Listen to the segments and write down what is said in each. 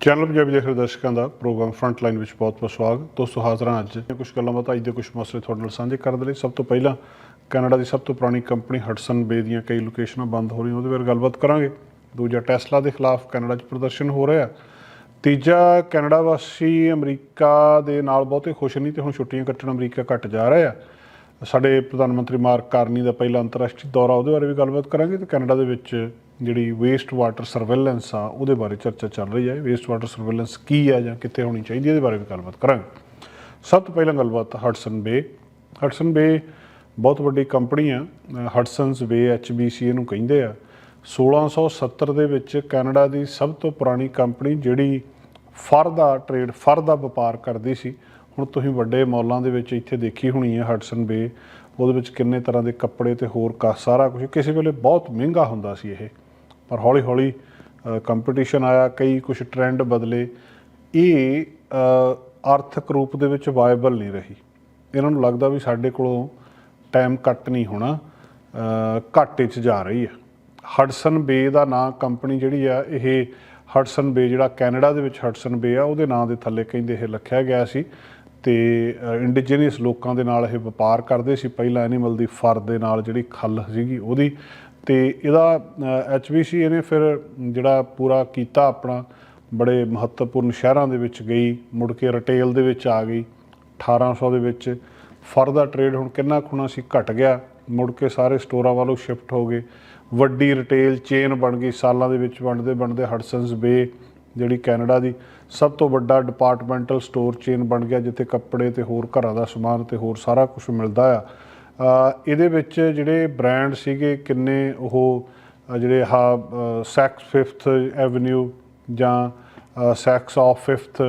Channel Punjabi ਦੇਖ ਰਹੇ ਦਰਸ਼ਕਾਂ ਦਾ ਪ੍ਰੋਗਰਾਮ ਫਰੰਟ ਲਾਈਨ ਵਿੱਚ ਬਹੁਤ-ਬਹੁਤ ਸਵਾਗਤ। ਦੋਸਤੋ, ਹਾਜ਼ਰ ਹਾਂ ਅੱਜ। ਕੁਝ ਗੱਲਾਂ ਬਾਤਾਂ, ਅੱਜ ਦੇ ਕੁਝ ਮਸਲੇ ਤੁਹਾਡੇ ਨਾਲ ਸਾਂਝੇ ਕਰਨ ਦੇ ਲਈ। ਸਭ ਤੋਂ ਪਹਿਲਾਂ ਕੈਨੇਡਾ ਦੀ ਸਭ ਤੋਂ ਪੁਰਾਣੀ ਕੰਪਨੀ ਹਟਸਨ ਬੇ ਦੀਆਂ ਕਈ ਲੋਕੇਸ਼ਨਾਂ ਬੰਦ ਹੋ ਰਹੀਆਂ। ਉਹਦੇ ਬਾਰੇ ਗੱਲਬਾਤ ਕਰਾਂਗੇ। ਦੂਜਾ ਟੈਸਲਾ ਦੇ ਖਿਲਾਫ ਕੈਨੇਡਾ 'ਚ ਪ੍ਰਦਰਸ਼ਨ ਹੋ ਰਿਹਾ। ਤੀਜਾ, ਕੈਨੇਡਾ ਵਾਸੀ ਅਮਰੀਕਾ ਦੇ ਨਾਲ ਬਹੁਤੇ ਖੁਸ਼ ਨਹੀਂ ਤੇ ਹੁਣ ਛੁੱਟੀਆਂ ਕੱਟਣ ਅਮਰੀਕਾ ਘਟ ਜਾ ਰਿਹਾ। ਆ ਸਾਡੇ ਪ੍ਰਧਾਨ ਮੰਤਰੀ ਮਾਰਕ ਕਾਰਨੀ ਦਾ ਪਹਿਲਾ ਅੰਤਰਰਾਸ਼ਟਰੀ ਦੌਰਾ ਉਹਦੇ ਬਾਰੇ ਵੀ ਗੱਲਬਾਤ ਕਰਾਂਗੇ ਤੇ ਕੈਨੇਡਾ ਦੇ ਵਿੱਚ ਜਿਹੜੀ ਵੇਸਟ ਵਾਟਰ ਸਰਵੇਲੈਂਸ ਆ, ਉਹਦੇ ਬਾਰੇ ਚਰਚਾ ਚੱਲ ਰਹੀ ਹੈ ਵੇਸਟ ਵਾਟਰ ਸਰਵੇਲੈਂਸ ਕੀ ਆ ਜਾਂ ਕਿੱਥੇ ਹੋਣੀ ਚਾਹੀਦੀ ਹੈ ਇਹਦੇ ਬਾਰੇ ਵੀ ਗੱਲਬਾਤ ਕਰਾਂਗੇ। ਸਭ ਤੋਂ ਪਹਿਲਾਂ ਗੱਲਬਾਤ ਹਟਸਨ ਬੇ ਹਟਸਨ ਬੇ ਬਹੁਤ ਵੱਡੀ ਕੰਪਨੀ ਆ। ਹਡਸਨਸ ਬੇ ਐਚਬੀਸੀ ਇਹਨੂੰ ਕਹਿੰਦੇ ਆ। 1670 ਦੇ ਵਿੱਚ ਕੈਨੇਡਾ ਦੀ ਸਭ ਤੋਂ ਪੁਰਾਣੀ ਕੰਪਨੀ ਜਿਹੜੀ ਫਰ ਦਾ ਟ੍ਰੇਡ ਫਰ ਦਾ ਵਪਾਰ ਕਰਦੀ ਸੀ ਹੁਣ ਤੁਸੀਂ ਵੱਡੇ ਮਾਲਾਂ ਦੇ ਵਿੱਚ ਇੱਥੇ ਦੇਖੀ ਹੋਣੀ ਹੈ ਹਡਸਨ ਬੇ ਉਹਦੇ ਵਿੱਚ ਕਿੰਨੇ ਤਰ੍ਹਾਂ ਦੇ ਕੱਪੜੇ ਤੇ ਹੋਰ ਕਾ ਸਾਰਾ ਕੁਝ ਕਿਸੇ ਵੇਲੇ ਬਹੁਤ ਮਹਿੰਗਾ ਹੁੰਦਾ ਸੀ ਇਹ। ਪਰ ਹੌਲੀ ਹੌਲੀ ਕੰਪੀਟੀਸ਼ਨ ਆਇਆ, ਕਈ ਕੁਝ ਟ੍ਰੈਂਡ ਬਦਲੇ। ਇਹ ਆਰਥਿਕ ਰੂਪ ਦੇ ਵਿੱਚ ਵਾਇਬਲ ਨਹੀਂ ਰਹੀ। ਇਹਨਾਂ ਨੂੰ ਲੱਗਦਾ ਵੀ ਸਾਡੇ ਕੋਲੋਂ ਟਾਈਮ ਕੱਟ ਨਹੀਂ ਹੋਣਾ ਘਾਟੇ 'ਚ ਜਾ ਰਹੀ ਹੈ। ਹਡਸਨ ਬੇ ਦਾ ਨਾਂ ਕੰਪਨੀ ਜਿਹੜੀ ਆ, ਇਹ ਹਡਸਨ ਬੇ ਜਿਹੜਾ ਕੈਨੇਡਾ ਦੇ ਵਿੱਚ ਹਡਸਨ ਬੇ ਆ, ਉਹਦੇ ਨਾਂ ਦੇ ਥੱਲੇ ਕਹਿੰਦੇ ਇਹ ਲੱਖਿਆ ਗਿਆ ਸੀ। ਤੇ ਇੰਡੀਜੀਨਸ ਲੋਕਾਂ ਦੇ ਨਾਲ ਇਹ ਵਪਾਰ ਕਰਦੇ ਸੀ। ਪਹਿਲਾਂ ਐਨੀਮਲ ਦੀ ਫਰ ਦੇ ਨਾਲ ਜਿਹੜੀ ਖੱਲ ਸੀਗੀ ਉਹਦੀ। ਤੇ ਇਹਦਾ ਐਚਬੀਸੀ ਇਹਨੇ ਫਿਰ ਜਿਹੜਾ ਪੂਰਾ ਕੀਤਾ ਆਪਣਾ, ਬੜੇ ਮਹੱਤਵਪੂਰਨ ਸ਼ਹਿਰਾਂ ਦੇ ਵਿੱਚ ਗਈ। ਮੁੜ ਕੇ ਰਿਟੇਲ ਦੇ ਵਿੱਚ ਆ ਗਈ। 1800 ਦੇ ਵਿੱਚ ਫਰ ਦਾ ਟ੍ਰੇਡ ਹੁਣ ਕਿੰਨਾ ਖੁਣਾ ਸੀ, ਘਟ ਗਿਆ। ਮੁੜ ਕੇ ਸਾਰੇ ਸਟੋਰਾਂ ਵੱਲੋਂ ਸ਼ਿਫਟ ਹੋ ਗਏ। ਵੱਡੀ ਰਿਟੇਲ ਚੇਨ ਬਣ ਗਈ। ਸਾਲਾਂ ਦੇ ਵਿੱਚ ਬਣਦੇ ਬਣਦੇ ਹਡਸਨਸ ਬੇ ਜਿਹੜੀ ਕੈਨੇਡਾ ਦੀ ਸਭ ਤੋਂ ਵੱਡਾ ਡਿਪਾਰਟਮੈਂਟਲ ਸਟੋਰ ਚੇਨ ਬਣ ਗਿਆ, ਜਿੱਥੇ ਕੱਪੜੇ ਤੇ ਹੋਰ ਘਰਾਂ ਦਾ ਸਮਾਨ ਤੇ ਹੋਰ ਸਾਰਾ ਕੁਝ ਮਿਲਦਾ ਆ। ਇਹਦੇ ਵਿੱਚ ਜਿਹੜੇ ਬ੍ਰਾਂਡ ਸੀਗੇ, ਕਿੰਨੇ ਉਹ ਜਿਹੜੇ ਆਹ ਸੈਕਸ 5th ਐਵਨਿਊ ਜਾਂ ਸੈਕਸ ਆਫ 5th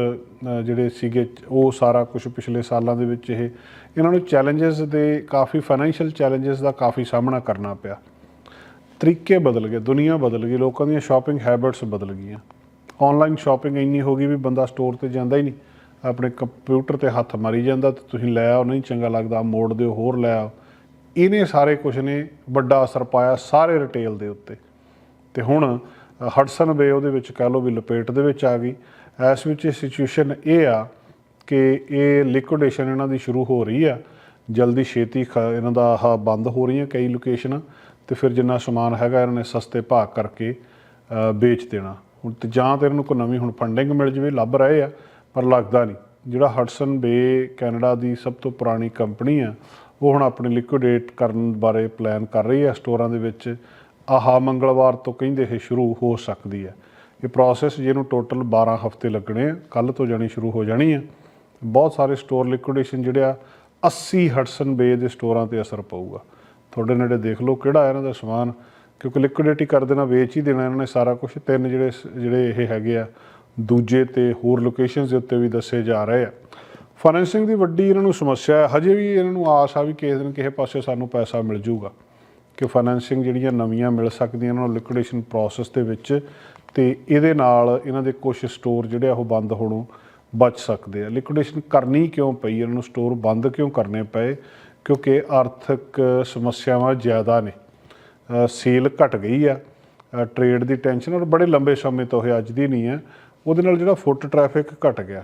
ਜਿਹੜੇ ਸੀਗੇ, ਉਹ ਸਾਰਾ ਕੁਝ ਪਿਛਲੇ ਸਾਲਾਂ ਦੇ ਵਿੱਚ ਇਹ, ਇਹਨਾਂ ਨੂੰ ਚੈਲੰਜਸ ਦੇ ਕਾਫੀ ਫਾਈਨੈਂਸ਼ੀਅਲ ਚੈਲੰਜਸ ਦਾ ਕਾਫੀ ਸਾਹਮਣਾ ਕਰਨਾ ਪਿਆ। ਤਰੀਕੇ ਬਦਲ ਗਏ, ਦੁਨੀਆ ਬਦਲ ਗਈ, ਲੋਕਾਂ ਦੀਆਂ ਸ਼ਾਪਿੰਗ ਹੈਬਿਟਸ ਬਦਲ ਗਈਆਂ। ਆਨਲਾਈਨ ਸ਼ਾਪਿੰਗ ਇੰਨੀ ਹੋ ਗਈ ਵੀ ਬੰਦਾ ਸਟੋਰ ਤੇ ਜਾਂਦਾ ਹੀ ਨਹੀਂ। ਆਪਣੇ ਕੰਪਿਊਟਰ ਤੇ ਹੱਥ ਮਾਰੀ ਜਾਂਦਾ ਤੇ ਤੁਸੀਂ ਲੈ ਆਓ, ਨਹੀਂ ਚੰਗਾ ਲੱਗਦਾ, ਮੋੜ ਦਿਓ, ਹੋਰ ਲੈ ਆਓ। ਇਹਨੇ ਸਾਰੇ ਕੁਝ ਨੇ ਵੱਡਾ ਅਸਰ ਪਾਇਆ ਸਾਰੇ ਰਿਟੇਲ ਦੇ ਉੱਤੇ। ਤੇ ਹੁਣ ਹਡਸਨ ਬੇ ਉਹਦੇ ਵਿੱਚ ਕਹਿ ਲਓ ਵੀ ਲਪੇਟ ਦੇ ਵਿੱਚ ਆ ਗਈ। ਇਸ ਵਿੱਚ ਸਿਚੁਏਸ਼ਨ ਇਹ ਆ ਕਿ ਇਹ ਲਿਕੁਇਡੇਸ਼ਨ ਇਹਨਾਂ ਦੀ ਸ਼ੁਰੂ ਹੋ ਰਹੀ ਆ। ਜਲਦੀ ਛੇਤੀ ਖ- ਇਹਨਾਂ ਦਾ ਆ ਬੰਦ ਹੋ ਰਹੀਆਂ ਕਈ ਲੋਕੇਸ਼ਨਾਂ ਤੇ ਫਿਰ ਜਿੰਨਾ ਸਮਾਨ ਹੈਗਾ ਇਹਨਾਂ ਨੇ ਸਸਤੇ ਭਾਅ ਕਰਕੇ ਵੇਚ ਦੇਣਾ। ਹੁਣ ਤੇ ਜਾਂ ਤੇ ਇਹਨਾਂ ਨੂੰ ਕੋਈ ਨਵੀਂ ਹੁਣ ਫੰਡਿੰਗ ਮਿਲ ਜਵੇ, ਲੱਭ ਰਹੇ ਆ, ਪਰ ਲੱਗਦਾ ਨਹੀਂ। ਜਿਹੜਾ ਹਟਸਨ ਬੇ ਕੈਨੇਡਾ ਦੀ ਸਭ ਤੋਂ ਪੁਰਾਣੀ ਕੰਪਨੀ ਆ, ਉਹ ਹੁਣ ਆਪਣੀ ਲਿਕੁਇਡੇਟ ਕਰਨ ਬਾਰੇ ਪਲਾਨ ਕਰ ਰਹੀ ਹੈ ਸਟੋਰਾਂ ਦੇ ਵਿੱਚ। ਆਹਾ ਮੰਗਲਵਾਰ ਤੋਂ ਕਹਿੰਦੇ ਇਹ ਸ਼ੁਰੂ ਹੋ ਸਕਦੀ ਹੈ ਇਹ ਪ੍ਰੋਸੈਸ ਜਿਹਨੂੰ ਟੋਟਲ 12 ਹਫ਼ਤੇ ਲੱਗਣੇ ਆ ਕੱਲ ਤੋਂ ਜਾਣੀ ਸ਼ੁਰੂ ਹੋ ਜਾਣੀ ਆ। ਬਹੁਤ ਸਾਰੇ ਸਟੋਰ ਲਿਕੁਇਡੇਸ਼ਨ ਜਿਹੜੇ ਆ 80 ਹਟਸਨ ਬੇ ਦੇ ਸਟੋਰਾਂ ਤੇ ਅਸਰ ਪਊਗਾ। ਤੁਹਾਡੇ ਨੇੜੇ ਦੇਖ ਲਓ ਕਿਹੜਾ ਇਹਨਾਂ ਦਾ ਸਮਾਨ ਕਿਉਂਕਿ ਲਿਕੁਇਡੇਟ ਕਰ ਦੇਣਾ, ਵੇਚ ਹੀ ਦੇਣਾ ਇਹਨਾਂ ਨੇ ਸਾਰਾ ਕੁਝ ਤਿੰਨ ਜਿਹੜੇ ਸ- ਜਿਹੜੇ ਇਹ ਹੈਗੇ ਆ, ਦੂਜੇ ਤੇ ਹੋਰ ਲੋਕੇਸ਼ਨਸ ਦੇ ਉੱਤੇ ਵੀ ਦੱਸੇ ਜਾ ਰਹੇ ਆ। ਫਾਈਨੈਂਸਿੰਗ ਦੀ ਵੱਡੀ ਇਹਨਾਂ ਨੂੰ ਸਮੱਸਿਆ ਹੈ। ਹਜੇ ਵੀ ਇਹਨਾਂ ਨੂੰ ਆਸ ਆ ਵੀ ਕਿਸੇ ਦਿਨ ਕਿਸੇ ਪਾਸੇ ਸਾਨੂੰ ਪੈਸਾ ਮਿਲ ਜਾਊਗਾ ਕਿ ਫਾਈਨੈਂਸਿੰਗ ਜਿਹੜੀਆਂ ਨਵੀਆਂ ਮਿਲ ਸਕਦੀਆਂ ਇਹਨਾਂ ਨੂੰ ਲਿਕੁਇਡੇਸ਼ਨ ਪ੍ਰੋਸੈਸ ਦੇ ਵਿੱਚ ਤੇ ਇਹਦੇ ਨਾਲ ਇਹਨਾਂ ਦੇ ਕੁਝ ਸਟੋਰ ਜਿਹੜੇ ਆ, ਉਹ ਬੰਦ ਹੋਣੋਂ ਬਚ ਸਕਦੇ ਆ। ਲਿਕੁਇਡੇਸ਼ਨ ਕਰਨੀ ਕਿਉਂ ਪਈ? ਇਹਨਾਂ ਨੂੰ ਸਟੋਰ ਬੰਦ ਕਿਉਂ ਕਰਨੇ ਪਏ? ਕਿਉਂਕਿ ਆਰਥਿਕ ਸਮੱਸਿਆਵਾਂ ਜ਼ਿਆਦਾ ਨੇ। ਸੇਲ ਘਟ ਗਈ ਆ। ਟ੍ਰੇਡ ਦੀ ਟੈਨਸ਼ਨ ਔਰ ਬੜੇ ਲੰਬੇ ਸਮੇਂ ਤੋਂ ਇਹ ਅੱਜ ਦੀ ਨਹੀਂ ਹੈ ਉਹਦੇ ਨਾਲ ਜਿਹੜਾ ਫੁੱਟ ਟ੍ਰੈਫਿਕ ਘਟ ਗਿਆ।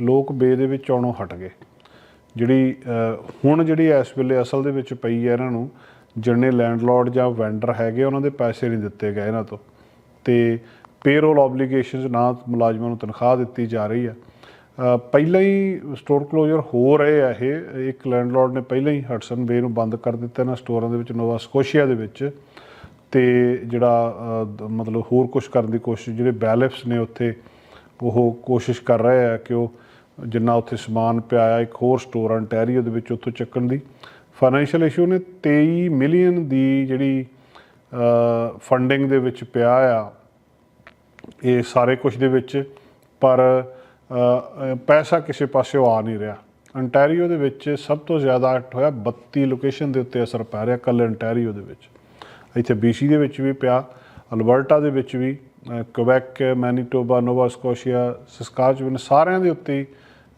ਲੋਕ ਬੇ ਦੇ ਵਿੱਚ ਆਉਣੋਂ ਹਟ ਗਏ। ਜਿਹੜੀ ਹੁਣ ਜਿਹੜੀ ਇਸ ਵੇਲੇ ਅਸਲ ਦੇ ਵਿੱਚ ਪਈ ਹੈ ਇਹਨਾਂ ਨੂੰ, ਜਿੰਨੇ ਲੈਂਡਲੋਰਡ ਜਾਂ ਵੈਂਡਰ ਹੈਗੇ ਉਹਨਾਂ ਦੇ ਪੈਸੇ ਨਹੀਂ ਦਿੱਤੇ ਗਏ ਇਹਨਾਂ ਤੋਂ। ਤੇ ਪੇਰੋਲ ਆਬਲੀਗੇਸ਼ਨਸ ਨਾ ਮੁਲਾਜ਼ਮਾਂ ਨੂੰ ਤਨਖਾਹ ਦਿੱਤੀ ਜਾ ਰਹੀ ਹੈ ਪਹਿਲਾਂ ਹੀ ਸਟੋਰ ਕਲੋਜ਼ਰ ਹੋ ਰਹੇ ਆ ਇਹ, ਇੱਕ ਲੈਂਡਲੋਰਡ ਨੇ ਪਹਿਲਾਂ ਹੀ ਹਟਸਨ ਬੇ ਨੂੰ ਬੰਦ ਕਰ ਦਿੱਤਾ ਇਹਨਾਂ ਸਟੋਰਾਂ ਦੇ ਵਿੱਚ ਨੋਵਾ ਸਕੋਸ਼ੀਆ ਦੇ ਵਿੱਚ। ਤੇ ਜਿਹੜਾ ਮਤਲਬ ਹੋਰ ਕੁਝ ਕਰਨ ਦੀ ਕੋਸ਼ਿਸ਼, ਜਿਹੜੇ ਬੈਲਫਸ ਨੇ ਉੱਥੇ, ਉਹ ਕੋਸ਼ਿਸ਼ ਕਰ ਰਹੇ ਆ ਕਿ ਉਹ ਜਿੰਨਾ ਉੱਥੇ ਸਮਾਨ ਪਿਆ ਆ ਇੱਕ ਹੋਰ ਸਟੋਰ ਅੰਟੈਰੀਓ ਦੇ ਵਿੱਚ ਉੱਥੋਂ ਚੱਕਣ ਦੀ। ਫਾਈਨੈਂਸ਼ੀਅਲ ਇਸ਼ੂ ਨੇ 23 ਮਿਲੀਅਨ ਦੀ ਜਿਹੜੀ ਫੰਡਿੰਗ ਦੇ ਵਿੱਚ ਪਿਆ ਆ, ਇਹ ਸਾਰੇ ਕੁਝ ਦੇ ਵਿੱਚ। ਪਰ ਪੈਸਾ ਕਿਸੇ ਪਾਸਿਓਂ ਆ ਨਹੀਂ ਰਿਹਾ। ਅੰਟੈਰੀਓ ਦੇ ਵਿੱਚ ਸਭ ਤੋਂ ਜ਼ਿਆਦਾ ਅਕਟ ਹੋਇਆ 32 ਲੋਕੇਸ਼ਨ ਦੇ ਉੱਤੇ ਅਸਰ ਪੈ ਰਿਹਾ ਕੱਲ ਅੰਟੈਰੀਓ ਦੇ ਵਿੱਚ। ਇੱਥੇ BC ਦੇ ਵਿੱਚ ਵੀ ਪਿਆ ਅਲਬਰਟਾ ਦੇ ਵਿੱਚ ਵੀ ਅ, Quebec Manitoba Nova Scotia Saskatchewan ਸਾਰਿਆਂ ਦੇ ਉੱਤੇ ਹੀ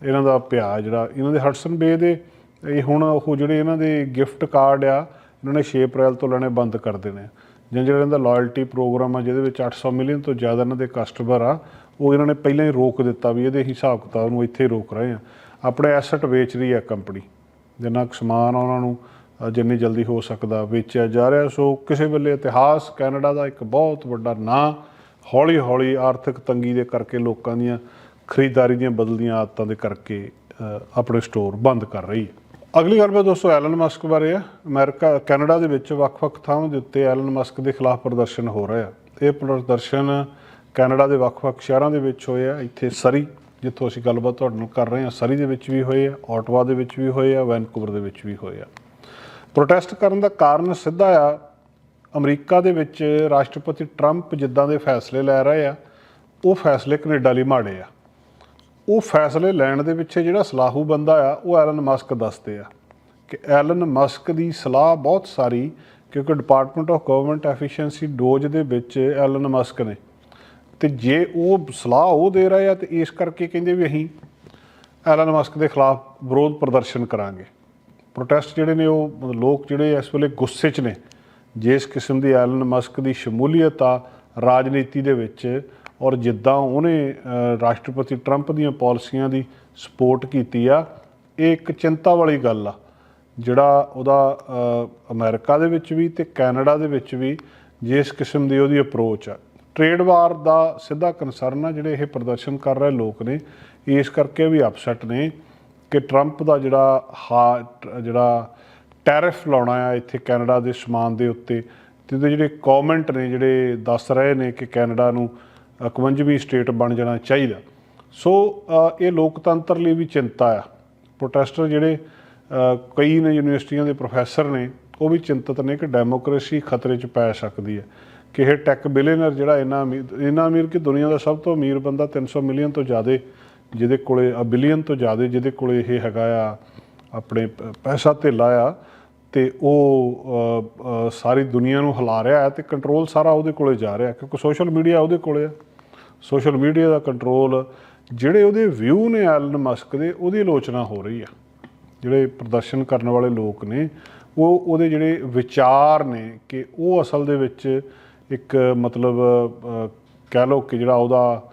ਇਹਨਾਂ ਦਾ ਪਿਆ ਜਿਹੜਾ ਇਹਨਾਂ ਦੇ ਹਡਸਨ ਬੇ ਦੇ ਇਹ ਹੁਣ ਉਹ ਜਿਹੜੇ ਇਹਨਾਂ ਦੇ ਗਿਫਟ ਕਾਰਡ ਆ ਇਹਨਾਂ ਨੇ 6 ਅਪ੍ਰੈਲ ਤੋਂ ਲੈਣੇ ਬੰਦ ਕਰ ਦੇਣੇ। ਜਾਂ ਜਿਹੜਾ ਇਹਨਾਂ ਦਾ ਲਾਇਲਟੀ ਪ੍ਰੋਗਰਾਮ ਆ ਜਿਹਦੇ ਵਿੱਚ 800 ਮਿਲੀਅਨ ਤੋਂ ਜ਼ਿਆਦਾ ਇਹਨਾਂ ਦੇ ਕਸਟਮਰ ਆ ਉਹ ਇਹਨਾਂ ਨੇ ਪਹਿਲਾਂ ਹੀ ਰੋਕ ਦਿੱਤਾ ਵੀ ਇਹਦੇ ਹਿਸਾਬ ਕਿਤਾਬ ਨੂੰ ਇੱਥੇ ਰੋਕ ਰਹੇ ਆ। ਆਪਣੇ ਐਸੈਟ ਵੇਚ ਰਹੀ ਹੈ ਕੰਪਨੀ ਜਿੰਨਾ ਕੁ ਸਮਾਨ ਉਹਨਾਂ ਨੂੰ ਜਿੰਨੀ ਜਲਦੀ ਹੋ ਸਕਦਾ ਵੇਚਿਆ ਜਾ ਰਿਹਾ। ਸੋ ਕਿਸੇ ਵੇਲੇ ਇਤਿਹਾਸ ਕੈਨੇਡਾ ਦਾ ਇੱਕ ਬਹੁਤ ਵੱਡਾ ਨਾਂ ਹੌਲੀ ਹੌਲੀ ਆਰਥਿਕ ਤੰਗੀ ਦੇ ਕਰਕੇ ਲੋਕਾਂ ਦੀਆਂ ਖਰੀਦਦਾਰੀ ਦੀਆਂ ਬਦਲਦੀਆਂ ਆਦਤਾਂ ਦੇ ਕਰਕੇ ਆਪਣੇ ਸਟੋਰ ਬੰਦ ਕਰ ਰਹੀ ਹੈ। ਅਗਲੀ ਗੱਲ ਮੈਂ ਦੋਸਤੋ ਐਲਨ ਮਸਕ ਬਾਰੇ ਆ। ਅਮਰੀਕਾ, ਕੈਨੇਡਾ ਦੇ ਵਿੱਚ ਵੱਖ-ਵੱਖ ਥਾਵਾਂ ਦੇ ਉੱਤੇ ਐਲਨ ਮਸਕ ਦੇ ਖਿਲਾਫ ਪ੍ਰਦਰਸ਼ਨ ਹੋ ਰਿਹਾ। ਇਹ ਪ੍ਰਦਰਸ਼ਨ ਕੈਨੇਡਾ ਦੇ ਵੱਖ-ਵੱਖ ਸ਼ਹਿਰਾਂ ਦੇ ਵਿੱਚ ਹੋਏ ਆ, ਇੱਥੇ ਸਰੀ, ਜਿੱਥੋਂ ਅਸੀਂ ਗੱਲਬਾਤ ਤੁਹਾਡੇ ਨਾਲ ਕਰ ਰਹੇ ਹਾਂ, ਸਰੀ ਦੇ ਵਿੱਚ ਵੀ ਹੋਏ ਆ ਆਟਵਾ ਦੇ ਵਿੱਚ ਵੀ ਹੋਏ ਆ, ਵੈਨਕੂਵਰ ਦੇ ਵਿੱਚ ਵੀ ਹੋਏ ਆ। ਪ੍ਰੋਟੈਸਟ ਕਰਨ ਦਾ ਕਾਰਨ ਸਿੱਧਾ ਆ, ਅਮਰੀਕਾ ਦੇ ਵਿੱਚ ਰਾਸ਼ਟਰਪਤੀ ਟਰੰਪ ਜਿੱਦਾਂ ਦੇ ਫੈਸਲੇ ਲੈ ਰਹੇ ਆ, ਉਹ ਫੈਸਲੇ ਕੈਨੇਡਾ ਲਈ ਮਾੜੇ ਆ। ਉਹ ਫੈਸਲੇ ਲੈਣ ਦੇ ਪਿੱਛੇ ਜਿਹੜਾ ਸਲਾਹੂ ਬੰਦਾ ਆ, ਉਹ ਐਲਨ ਮਸਕ ਦੱਸਦੇ ਆ ਕਿ ਐਲਨ ਮਸਕ ਦੀ ਸਲਾਹ ਬਹੁਤ ਸਾਰੀ ਕਿਉਂਕਿ department of government efficiency DOGE ਦੇ ਵਿੱਚ ਐਲਨ ਮਸਕ ਨੇ। ਤੇ ਜੇ ਉਹ ਸਲਾਹ ਉਹ ਦੇ ਰਹੇ ਆ ਤੇ ਇਸ ਕਰਕੇ ਕਹਿੰਦੇ ਵੀ ਅਸੀਂ ਐਲਨ ਮਸਕ ਦੇ ਖਿਲਾਫ ਵਿਰੋਧ ਪ੍ਰਦਰਸ਼ਨ ਕਰਾਂਗੇ। ਪ੍ਰੋਟੈਸਟ ਜਿਹੜੇ ਨੇ ਉਹ ਲੋਕ ਜਿਹੜੇ ਇਸ ਵੇਲੇ ਗੁੱਸੇ 'ਚ ਨੇ ਜਿਸ ਕਿਸਮ ਦੀ ਐਲਨ ਮਸਕ ਦੀ ਸ਼ਮੂਲੀਅਤ ਆ ਰਾਜਨੀਤੀ ਦੇ ਵਿੱਚ ਔਰ ਜਿੱਦਾਂ ਉਹਨੇ ਰਾਸ਼ਟਰਪਤੀ ਟਰੰਪ ਦੀਆਂ ਪਾਲਿਸੀਆਂ ਦੀ ਸਪੋਰਟ ਕੀਤੀ ਆ ਇਹ ਇੱਕ ਚਿੰਤਾ ਵਾਲੀ ਗੱਲ ਆ ਜਿਹੜਾ ਉਹਦਾ ਅ, ਅਮਰੀਕਾ ਦੇ ਵਿੱਚ ਵੀ ਤੇ ਕੈਨੇਡਾ ਦੇ ਵਿੱਚ ਵੀ ਜਿਸ ਕਿਸਮ ਦੀ ਉਹਦੀ ਅਪਰੋਚ ਆ। ਟ੍ਰੇਡ ਵਾਰ ਦਾ ਸਿੱਧਾ ਕਨਸਰਨ ਆ ਜਿਹੜੇ ਇਹ ਪ੍ਰਦਰਸ਼ਨ ਕਰ ਰਹੇ ਲੋਕ ਨੇ। ਇਸ ਕਰਕੇ ਵੀ ਅਪਸੈਟ ਨੇ ਕਿ ਟਰੰਪ ਦਾ ਜਿਹੜਾ ਹਾ, ਜਿਹੜਾ ਟੈਰਿਫ ਲਾਉਣਾ ਆ ਇੱਥੇ ਕੈਨੇਡਾ ਦੇ ਸਮਾਨ ਦੇ ਉੱਤੇ ਤੇ ਉਹਦੇ ਜਿਹੜੇ ਕਮੈਂਟ ਨੇ, ਜਿਹੜੇ ਦੱਸ ਰਹੇ ਨੇ ਕਿ ਕੈਨੇਡਾ ਨੂੰ 51ਵੀਂ ਸਟੇਟ ਬਣ ਜਾਣਾ ਚਾਹੀਦਾ। ਸੋ ਇਹ ਲੋਕਤੰਤਰ ਲਈ ਵੀ ਚਿੰਤਾ ਆ। ਪ੍ਰੋਟੈਸਟਰ ਜਿਹੜੇ ਕਈ ਨੇ ਯੂਨੀਵਰਸਿਟੀਆਂ ਦੇ ਪ੍ਰੋਫੈਸਰ ਨੇ, ਉਹ ਵੀ ਚਿੰਤਤ ਨੇ ਕਿ ਡੈਮੋਕ੍ਰੇਸੀ ਖਤਰੇ 'ਚ ਪੈ ਸਕਦੀ ਹੈ। ਕਿ ਇਹ ਟੈਕ ਬਿਲੀਅਨਰ ਜਿਹੜਾ ਇੰਨਾ ਅਮੀਰ ਇੰਨਾ ਅਮੀਰ ਕਿ ਦੁਨੀਆ ਦਾ ਸਭ ਤੋਂ ਅਮੀਰ ਬੰਦਾ 300 ਮਿਲੀਅਨ ਤੋਂ ਜ਼ਿਆਦਾ, ਜਿਹਦੇ ਕੋਲੇ ਬਿਲੀਅਨ ਤੋਂ ਜ਼ਿਆਦਾ ਜਿਹਦੇ ਕੋਲੇ ਇਹ ਹੈਗਾ ਆ, ਆਪਣੇ ਪੈਸਾ ਧੇਲਾ ਆ, ਤੇ ਉਹ ਸਾਰੀ ਦੁਨੀਆ ਨੂੰ ਹਿਲਾ ਰਿਹਾ ਹੈ ਤੇ ਕੰਟਰੋਲ ਸਾਰਾ ਉਹਦੇ ਕੋਲੇ ਜਾ ਰਿਹਾ, ਕਿਉਂਕਿ ਸੋਸ਼ਲ ਮੀਡੀਆ ਉਹਦੇ ਕੋਲੇ ਆ। ਸੋਸ਼ਲ ਮੀਡੀਆ ਦਾ ਕੰਟਰੋਲ ਜਿਹੜੇ ਉਹਦੇ ਵਿਊ ਨੇ ਐਲਨ ਮਸਕ ਦੇ, ਉਹਦੀ ਆਲੋਚਨਾ ਹੋ ਰਹੀ ਆ। ਜਿਹੜੇ ਪ੍ਰਦਰਸ਼ਨ ਕਰਨ ਵਾਲੇ ਲੋਕ ਨੇ, ਉਹ ਉਹਦੇ ਜਿਹੜੇ ਵਿਚਾਰ ਨੇ ਕਿ ਉਹ ਅਸਲ ਦੇ ਵਿੱਚ ਇੱਕ ਮਤਲਬ ਕਹਿ ਲਓ ਕਿ ਜਿਹੜਾ ਉਹਦਾ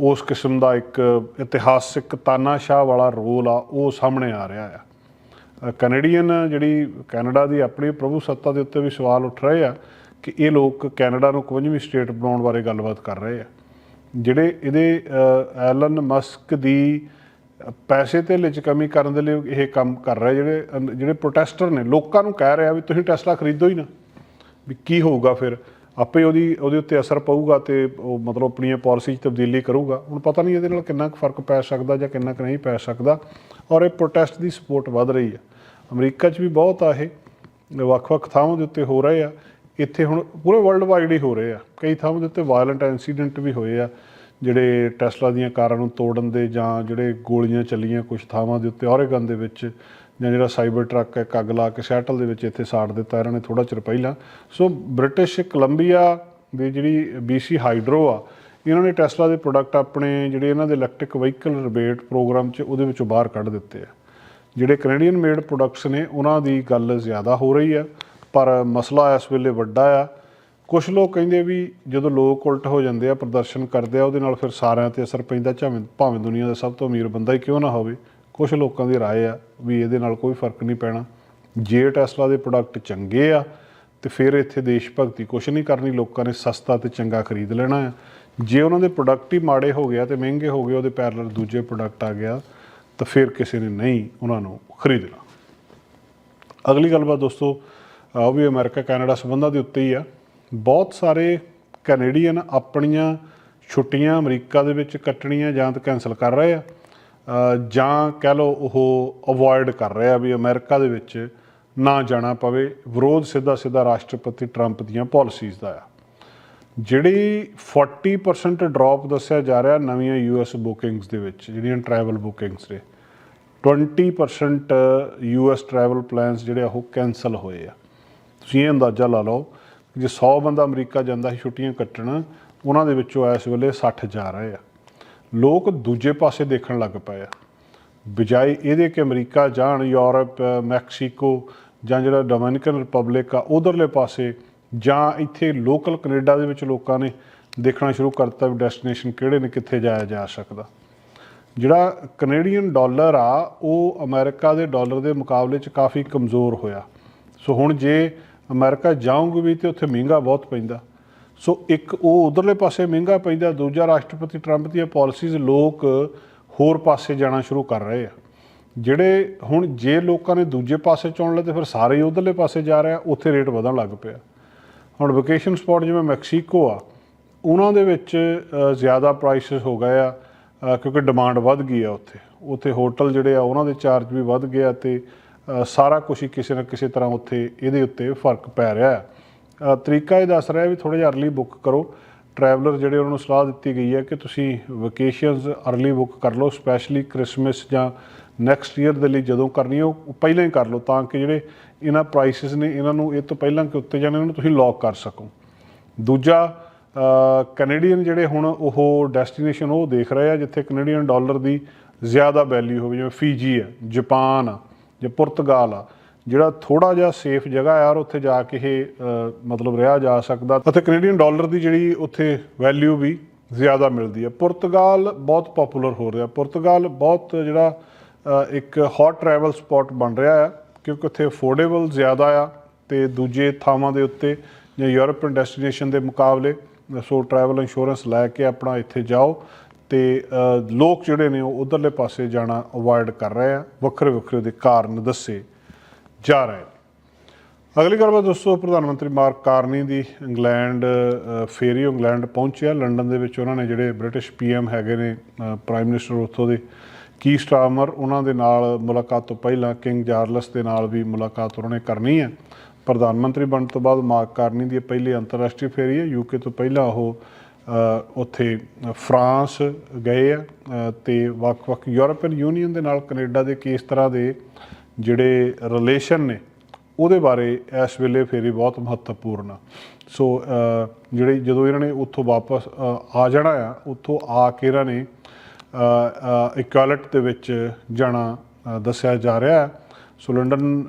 ਉਸ ਕਿਸਮ ਦਾ ਇੱਕ ਇਤਿਹਾਸਿਕ ਤਾਨਾਸ਼ਾਹ ਵਾਲਾ ਰੋਲ ਆ, ਉਹ ਸਾਹਮਣੇ ਆ ਰਿਹਾ ਆ। ਕੈਨੇਡੀਅਨ ਜਿਹੜੀ ਕੈਨੇਡਾ ਦੀ ਆਪਣੀ ਪ੍ਰਭੂ ਸੱਤਾ ਦੇ ਉੱਤੇ ਵੀ ਸਵਾਲ ਉੱਠ ਰਹੇ ਆ ਕਿ ਇਹ ਲੋਕ ਕੈਨੇਡਾ ਨੂੰ 51ਵੀਂ ਸਟੇਟ ਬਣਾਉਣ ਬਾਰੇ ਗੱਲਬਾਤ ਕਰ ਰਹੇ ਆ। ਜਿਹੜੇ ਇਹਦੇ ਐਲਨ ਮਸਕ ਦੀ ਪੈਸੇ ਤੇ ਚ ਕਮੀ ਕਰਨ ਦੇ ਲਈ ਇਹ ਕੰਮ ਕਰ ਰਹੇ ਜਿਹੜੇ ਜਿਹੜੇ ਪ੍ਰੋਟੈਸਟਰ ਨੇ, ਲੋਕਾਂ ਨੂੰ ਕਹਿ ਰਿਹਾ ਵੀ ਤੁਸੀਂ ਟੈਸਲਾ ਖਰੀਦੋ ਹੀ ਨਾ, ਵੀ ਕੀ ਹੋਊਗਾ ਫਿਰ? ਆਪੇ ਉਹਦੀ, ਉਹਦੇ ਉੱਤੇ ਅਸਰ ਪਊਗਾ ਤੇ ਉਹ ਮਤਲਬ ਆਪਣੀਆਂ ਪਾਲਿਸੀ 'ਚ ਤਬਦੀਲੀ ਕਰੂਗਾ। ਹੁਣ ਪਤਾ ਨਹੀਂ ਇਹਦੇ ਨਾਲ ਕਿੰਨਾ ਕੁ ਫ਼ਰਕ ਪੈ ਸਕਦਾ ਜਾਂ ਕਿੰਨਾ ਕੁ ਨਹੀਂ ਪੈ ਸਕਦਾ। ਔਰ ਇਹ ਪ੍ਰੋਟੈਸਟ ਦੀ ਸਪੋਰਟ ਵੱਧ ਰਹੀ ਹੈ। ਅਮਰੀਕਾ 'ਚ ਵੀ ਬਹੁਤ ਆ ਇਹ। ਵੱਖ-ਵੱਖ ਥਾਵਾਂ ਦੇ ਉੱਤੇ ਹੋ ਰਹੇ ਆ। ਇੱਥੇ ਹੁਣ ਪੂਰੇ ਵਰਲਡ ਵਾਈਡ ਹੀ ਹੋ ਰਹੇ ਆ। ਕਈ ਥਾਵਾਂ ਦੇ ਉੱਤੇ ਵਾਇਲੈਂਟ ਇਨਸੀਡੈਂਟ ਵੀ ਹੋਏ ਆ, ਜਿਹੜੇ ਟੈਸਲਾ ਦੀਆਂ ਕਾਰਾਂ ਨੂੰ ਤੋੜਨ ਦੇ ਜਾਂ ਜਿਹੜੇ ਗੋਲੀਆਂ ਚੱਲੀਆਂ ਕੁਝ ਥਾਵਾਂ ਦੇ ਉੱਤੇ ਔਰੇਗਨ ਦੇ ਵਿੱਚ। ਜਾਂ ਜਿਹੜਾ ਸਾਈਬਰ ਟਰੱਕ ਹੈ, ਕੱਗ ਲਾ ਕੇ ਸੈਟਲ ਦੇ ਵਿੱਚ ਇੱਥੇ ਸਾੜ ਦਿੱਤਾ, ਇਹਨਾਂ ਨੇ ਥੋੜਾ ਚਿਰ ਪਹਿਲਾਂ। ਸੋ ਬ੍ਰਿਟਿਸ਼ ਕੋਲੰਬੀਆ ਦੀ ਜਿਹੜੀ BC ਹਾਈਡਰੋ ਆ, ਇਹਨਾਂ ਨੇ ਟੈਸਲਾ ਦੇ ਪ੍ਰੋਡਕਟ ਆਪਣੇ ਜਿਹੜੇ ਇਹਨਾਂ ਦੇ ਇਲੈਕਟ੍ਰਿਕ ਵਹੀਕਲ ਰਿਬੇਟ ਪ੍ਰੋਗਰਾਮ 'ਚ ਉਹਦੇ ਵਿੱਚੋਂ ਬਾਹਰ ਕੱਢ ਦਿੱਤੇ ਆ। ਜਿਹੜੇ ਕੈਨੇਡੀਅਨ ਮੇਡ ਪ੍ਰੋਡਕਟਸ ਨੇ, ਉਹਨਾਂ ਦੀ ਗੱਲ ਜ਼ਿਆਦਾ ਹੋ ਰਹੀ ਆ, ਪਰ ਮਸਲਾ ਇਸ ਵੇਲੇ ਵੱਡਾ ਆ। ਕੁਝ ਲੋਕ ਕਹਿੰਦੇ ਵੀ ਜਦੋਂ ਲੋਕ ਉਲਟ ਹੋ ਜਾਂਦੇ ਆ, ਪ੍ਰਦਰਸ਼ਨ ਕਰਦੇ ਆ, ਉਹਦੇ ਨਾਲ ਫਿਰ ਸਾਰਿਆਂ ਤੇ ਅਸਰ ਪੈਂਦਾ ਚਾਵੇਂ ਭਾਵੇਂ ਦੁਨੀਆ ਦਾ ਸਭ ਤੋਂ ਅਮੀਰ ਬੰਦਾ ਹੀ ਕਿਉਂ ਨਾ ਹੋਵੇ। ਕੁਝ ਲੋਕਾਂ ਦੀ رائے ਆ ਵੀ ਇਹਦੇ ਨਾਲ ਕੋਈ ਫਰਕ ਨਹੀਂ ਪੈਣਾ ਜੇ ਟੈਸਲਾ ਦੇ ਪ੍ਰੋਡਕਟ ਚੰਗੇ ਆ ਤੇ ਫਿਰ ਇੱਥੇ ਦੇਸ਼ ਭਗਤੀ ਕੁਛ ਨਹੀਂ ਕਰਨੀ ਲੋਕਾਂ ਨੇ ਸਸਤਾ ਤੇ ਚੰਗਾ ਖਰੀਦ ਲੈਣਾ ਆ ਜੇ ਉਹਨਾਂ ਦੇ ਪ੍ਰੋਡਕਟ ਹੀ ਮਾੜੇ ਹੋ ਗਿਆ ਤੇ ਮਹਿੰਗੇ ਹੋ ਗਏ ਉਹਦੇ ਪੈਰਲਲ ਦੂਜੇ ਪ੍ਰੋਡਕਟ ਆ ਗਿਆ ਤਾਂ ਫਿਰ ਕਿਸੇ ਨੇ ਨਹੀਂ ਉਹਨਾਂ ਨੂੰ ਖਰੀਦਣਾ ਅਗਲੀ ਗੱਲਬਾਤ ਦੋਸਤੋ ਅਹ ਉਹ ਵੀ ਅਮਰੀਕਾ ਕੈਨੇਡਾ ਸੰਬੰਧਾਂ ਦੇ ਉੱਤੇ ਹੀ ਆ ਬਹੁਤ ਸਾਰੇ ਕੈਨੇਡੀਅਨ ਆਪਣੀਆਂ ਛੁੱਟੀਆਂ ਅਮਰੀਕਾ ਦੇ ਵਿੱਚ ਕੱਟਣੀਆਂ ਜਾਂ ਤਾਂ ਕੈਨਸਲ ਕਰ ਰਹੇ ਆ ਅਹ ਜਾਂ ਕਹਿ ਲਓ ਉਹ ਅਵੋਇਡ ਕਰ ਰਿਹਾ ਵੀ ਅਮਰੀਕਾ ਦੇ ਵਿੱਚ ਨਾ ਜਾਣਾ ਪਵੇ, ਵਿਰੋਧ ਸਿੱਧਾ ਸਿੱਧਾ ਰਾਸ਼ਟਰਪਤੀ ਟਰੰਪ ਦੀਆਂ ਪਾਲਿਸੀਜ਼ ਦਾ ਆ। ਜਿਹੜੀ 40% ਡ੍ਰੌਪ ਦੱਸਿਆ ਜਾ ਰਿਹਾ ਨਵੀਆਂ ਯੂਐਸ ਬੁਕਿੰਗਸ ਦੇ ਵਿੱਚ, ਜਿਹੜੀਆਂ ਟਰੈਵਲ ਬੁਕਿੰਗਸ ਨੇ 20% ਯੂਐਸ ਟਰੈਵਲ ਪਲਾਨਸ ਜਿਹੜੇ ਆ ਉਹ ਕੈਨਸਲ ਹੋਏ ਆ। ਤੁਸੀਂ ਇਹ ਅੰਦਾਜ਼ਾ ਲਾ ਲਓ ਜੇ 100 ਬੰਦਾ ਅਮਰੀਕਾ ਜਾਂਦਾ ਸੀ ਛੁੱਟੀਆਂ ਕੱਟਣ, ਉਹਨਾਂ ਦੇ ਵਿੱਚੋਂ ਇਸ ਵੇਲੇ 60 ਜਾ ਰਹੇ ਆ। ਲੋਕ ਦੂਜੇ ਪਾਸੇ ਦੇਖਣ ਲੱਗ ਪਏ ਆ। ਬਜਾਏ ਇਹਦੇ ਕਿ ਅਮਰੀਕਾ ਜਾਣ, ਯੂਰਪ ਮੈਕਸੀਕੋ ਜਾਂ ਜਿਹੜਾ ਡੋਮਿਨਿਕਨ ਰਿਪਬਲਿਕ ਆ, ਉਧਰਲੇ ਪਾਸੇ ਜਾਂ ਇੱਥੇ ਲੋਕਲ ਕੈਨੇਡਾ ਦੇ ਵਿੱਚ ਲੋਕਾਂ ਨੇ ਦੇਖਣਾ ਸ਼ੁਰੂ ਕਰਤਾ ਵੀ ਡੈਸਟੀਨੇਸ਼ਨ ਕਿਹੜੇ ਨੇ, ਕਿੱਥੇ ਜਾਇਆ ਜਾ ਸਕਦਾ। ਜਿਹੜਾ ਕੈਨੇਡੀਅਨ ਡਾਲਰ ਆ, ਉਹ ਅਮਰੀਕਾ ਦੇ ਡਾਲਰ ਦੇ ਮੁਕਾਬਲੇ 'ਚ ਕਾਫੀ ਕਮਜ਼ੋਰ ਹੋਇਆ। ਸੋ ਹੁਣ ਜੇ ਅਮਰੀਕਾ ਜਾਊਂਗੇ ਵੀ ਤੇ ਉੱਥੇ ਮਹਿੰਗਾ ਬਹੁਤ ਪੈਂਦਾ। ਸੋ ਇੱਕ ਉਹ ਉਧਰਲੇ ਪਾਸੇ ਮਹਿੰਗਾ ਪੈਂਦਾ, ਦੂਜਾ ਰਾਸ਼ਟਰਪਤੀ ਟਰੰਪ ਦੀਆਂ ਪਾਲਿਸੀਜ਼ ਲੋਕ ਹੋਰ ਪਾਸੇ ਜਾਣਾ ਸ਼ੁਰੂ ਕਰ ਰਹੇ ਆ। ਜਿਹੜੇ ਹੁਣ ਜੇ ਲੋਕਾਂ ਨੇ ਦੂਜੇ ਪਾਸੇ ਚੁਣ ਲਿਆ ਤੇ ਫਿਰ ਸਾਰੇ ਹੀ ਉਧਰਲੇ ਪਾਸੇ ਜਾ ਰਹੇ ਆ, ਉੱਥੇ ਰੇਟ ਵਧਣ ਲੱਗ ਪਿਆ। ਹੁਣ ਵਕੇਸ਼ਨ ਸਪੌਟ ਜਿਵੇਂ ਮੈਕਸੀਕੋ ਆ, ਉਹਨਾਂ ਦੇ ਵਿੱਚ ਜ਼ਿਆਦਾ ਪ੍ਰਾਈਸਸ ਹੋ ਗਏ ਆ ਕਿਉਂਕਿ ਡਿਮਾਂਡ ਵੱਧ ਗਈ ਆ ਉੱਥੇ। ਉੱਥੇ ਹੋਟਲ ਜਿਹੜੇ ਆ, ਉਹਨਾਂ ਦੇ ਚਾਰਜ ਵੀ ਵੱਧ ਗਏ ਆ ਤੇ ਸਾਰਾ ਕੁਝ ਹੀ ਕਿਸੇ ਨਾ ਕਿਸੇ ਤਰ੍ਹਾਂ ਉੱਥੇ ਇਹਦੇ ਉੱਤੇ ਫ਼ਰਕ ਪੈ ਰਿਹਾ ਹੈ ਤਰੀਕਾ ਇਹ ਦੱਸ ਰਿਹਾ ਵੀ ਥੋੜਾ ਜਿਹਾ ਅਰਲੀ ਬੁੱਕ ਕਰੋ। ਟਰੈਵਲਰ ਜਿਹੜੇ ਉਹਨਾਂ ਨੂੰ ਸਲਾਹ ਦਿੱਤੀ ਗਈ ਹੈ ਕਿ ਤੁਸੀਂ ਵਕੇਸ਼ਨਸ ਅਰਲੀ ਬੁੱਕ ਕਰ ਲਓ ਸਪੈਸ਼ਲੀ ਕ੍ਰਿਸਮਸ ਜਾਂ ਨੈਕਸਟ ਈਅਰ ਦੇ ਲਈ ਜਦੋਂ ਕਰਨੀ ਉਹ ਪਹਿਲਾਂ ਹੀ ਕਰ ਲਓ ਤਾਂ ਕਿ ਜਿਹੜੇ ਇਹਨਾਂ ਪ੍ਰਾਈਸਸ ਨੇ ਇਹਨਾਂ ਨੂੰ ਇਹ ਤੋਂ ਪਹਿਲਾਂ ਕਿ ਉੱਤੇ ਜਾਣੇ, ਉਹਨੂੰ ਤੁਸੀਂ ਲੌਕ ਕਰ ਸਕੋ। ਦੂਜਾ ਕੈਨੇਡੀਅਨ ਜਿਹੜੇ ਹੁਣ ਉਹ ਡੈਸਟੀਨੇਸ਼ਨ ਉਹ ਦੇਖ ਰਹੇ ਆ, ਜਿੱਥੇ ਕੈਨੇਡੀਅਨ ਡਾਲਰ ਦੀ ਜ਼ਿਆਦਾ ਵੈਲਿਊ ਹੋਵੇ, ਜਿਵੇਂ ਫੀਜੀ ਆ ਜਾਪਾਨ ਆ ਜਾਂ ਪੁਰਤਗਾਲ ਆ ਜਿਹੜਾ ਥੋੜਾ ਜਿਹਾ ਸੇਫ ਜਗ੍ਹਾ ਆ ਔਰ ਉੱਥੇ ਜਾ ਕੇ ਇਹ ਮਤਲਬ ਰਿਹਾ ਜਾ ਸਕਦਾ। ਅਤੇ ਕੈਨੇਡੀਅਨ ਡਾਲਰ ਦੀ ਜਿਹੜੀ ਉੱਥੇ ਵੈਲਿਊ ਵੀ ਜ਼ਿਆਦਾ ਮਿਲਦੀ ਹੈ। ਪੁਰਤਗਾਲ ਬਹੁਤ ਪਪੂਲਰ ਹੋ ਰਿਹਾ। ਪੁਰਤਗਾਲ ਬਹੁਤ ਜਿਹੜਾ ਇੱਕ ਹੌਟ ਟਰੈਵਲ ਸਪੌਟ ਬਣ ਰਿਹਾ ਹੈ, ਕਿਉਂਕਿ ਉੱਥੇ ਅਫੋਰਡੇਬਲ ਜ਼ਿਆਦਾ ਆ ਤੇ ਦੂਜੇ ਥਾਵਾਂ ਦੇ ਉੱਤੇ ਜਾਂ ਯੂਰਪੀਅਨ ਡੈਸਟੀਨੇਸ਼ਨ ਦੇ ਮੁਕਾਬਲੇ, ਸੋ ਟਰੈਵਲ ਇੰਸ਼ੋਰੈਂਸ ਲੈ ਕੇ ਆਪਣਾ ਇੱਥੇ ਜਾਓ ਤੇ ਲੋਕ ਜਿਹੜੇ ਨੇ ਉਹ ਉਧਰਲੇ ਪਾਸੇ ਜਾਣਾ ਅਵੋਇਡ ਕਰ ਰਹੇ ਆ। ਵੱਖਰੇ ਵੱਖਰੇ ਉਹਦੇ ਕਾਰਨ ਦੱਸੇ ਜਾ ਰਹੇ ਨੇ। ਅਗਲੀ ਗੱਲਬਾਤ ਦੋਸਤੋ ਪ੍ਰਧਾਨ ਮੰਤਰੀ ਮਾਰਕ ਕਾਰਨੀ ਦੀ ਇੰਗਲੈਂਡ ਅ, ਫੇਰੀ ਇੰਗਲੈਂਡ ਪਹੁੰਚਿਆ। ਲੰਡਨ ਦੇ ਵਿੱਚ ਉਹਨਾਂ ਨੇ ਜਿਹੜੇ ਬ੍ਰਿਟਿਸ਼ ਪੀਐਮ ਹੈਗੇ ਨੇ ਪ੍ਰਾਈਮ ਮਿਨਿਸਟਰ ਉੱਥੋਂ ਦੇ ਕੀ ਸਟਾਰਮਰ ਉਹਨਾਂ ਦੇ ਨਾਲ ਮੁਲਾਕਾਤ ਤੋਂ ਪਹਿਲਾਂ ਕਿੰਗ ਜਾਰਲਸ ਦੇ ਨਾਲ ਵੀ ਮੁਲਾਕਾਤ ਉਹਨਾਂ ਨੇ ਕਰਨੀ ਹੈ। ਪ੍ਰਧਾਨ ਮੰਤਰੀ ਬਣਨ ਤੋਂ ਬਾਅਦ ਮਾਰਕ ਕਾਰਨੀ ਦੀ ਪਹਿਲੀ ਅੰਤਰਰਾਸ਼ਟਰੀ ਫੇਰੀ ਹੈ। ਯੂਕੇ ਤੋਂ ਪਹਿਲਾਂ ਉਹ ਉੱਥੇ ਫਰਾਂਸ ਗਏ ਆ ਅ, ਤੇ ਵੱਖ-ਵੱਖ ਯੂਰਪੀਅਨ ਯੂਨੀਅਨ ਦੇ ਨਾਲ ਕੈਨੇਡਾ ਦੇ ਕਿਸ ਤਰ੍ਹਾਂ ਦੇ ਜਿਹੜੇ ਰਿਲੇਸ਼ਨ ਨੇ, ਉਹਦੇ ਬਾਰੇ ਇਸ ਵੇਲੇ ਫੇਰੀ ਬਹੁਤ ਮਹੱਤਵਪੂਰਨ ਆ। ਸੋ ਜਿਹੜੇ ਜਦੋਂ ਇਹਨਾਂ ਨੇ ਉੱਥੋਂ ਵਾਪਸ ਆ ਜਾਣਾ ਆ, ਉੱਥੋਂ ਆ ਕੇ ਇਹਨਾਂ ਨੇ ਇਕੁਐਲਿਟ ਦੇ ਵਿੱਚ ਜਾਣਾ ਦੱਸਿਆ ਜਾ ਰਿਹਾ ਹੈ ਸੋ ਲੰਡਨ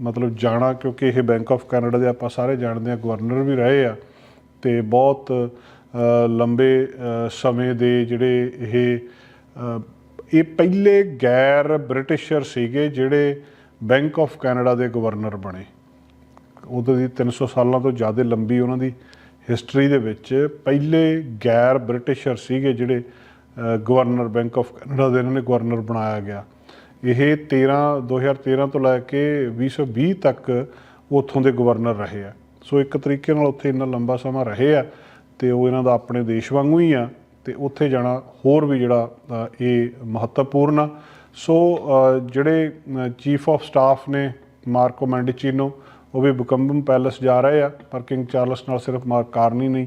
ਮਤਲਬ ਜਾਣਾ, ਕਿਉਂਕਿ ਇਹ ਬੈਂਕ ਆਫ ਕੈਨੇਡਾ ਦੇ ਆਪਾਂ ਸਾਰੇ ਜਾਣਦੇ ਆ, ਗਵਰਨਰ ਵੀ ਰਹੇ ਆ ਤੇ ਬਹੁਤ ਲੰਬੇ ਸਮੇਂ ਦੇ ਜਿਹੜੇ ਇਹ ਇਹ ਪਹਿਲੇ ਗੈਰ ਬ੍ਰਿਟਿਸ਼ਰ ਸੀਗੇ ਜਿਹੜੇ ਬੈਂਕ ਆਫ ਕੈਨੇਡਾ ਦੇ ਗਵਰਨਰ ਬਣੇ। ਉਦੋਂ ਦੀ 300 ਸਾਲਾਂ ਤੋਂ ਜ਼ਿਆਦਾ ਲੰਬੀ ਉਹਨਾਂ ਦੀ ਹਿਸਟਰੀ ਦੇ ਵਿੱਚ ਪਹਿਲੇ ਗੈਰ ਬ੍ਰਿਟਿਸ਼ਰ ਸੀਗੇ ਜਿਹੜੇ ਗਵਰਨਰ ਬੈਂਕ ਆਫ ਕੈਨੇਡਾ ਦੇ ਇਹਨਾਂ ਨੇ ਗਵਰਨਰ ਬਣਾਇਆ ਗਿਆ। ਇਹ 13 2013 ਤੋਂ ਲੈ ਕੇ 2020 ਤੱਕ ਉੱਥੋਂ ਦੇ ਗਵਰਨਰ ਰਹੇ ਆ। ਸੋ ਇੱਕ ਤਰੀਕੇ ਨਾਲ ਉੱਥੇ ਇੰਨਾ ਲੰਬਾ ਸਮਾਂ ਰਹੇ ਆ ਤੇ ਉਹ ਇਹਨਾਂ ਦਾ ਆਪਣੇ ਦੇਸ਼ ਵਾਂਗੂ ਹੀ ਆ। ਤੇ ਉੱਥੇ ਜਾਣਾ ਹੋਰ ਵੀ ਜਿਹੜਾ ਇਹ ਮਹੱਤਵਪੂਰਨ ਆ। ਸੋ ਜਿਹੜੇ ਚੀਫ ਆਫ ਸਟਾਫ ਨੇ ਮਾਰਕੋ ਮੈਂਡੀਚੀਨੋ ਉਹ ਵੀ ਬੁਕੰਬਮ ਪੈਲਸ ਜਾ ਰਹੇ ਆ। ਪਰ ਕਿੰਗ ਚਾਰਲਸ ਨਾਲ ਸਿਰਫ ਮਾਰਕ ਕਾਰਨੀ ਨਹੀਂ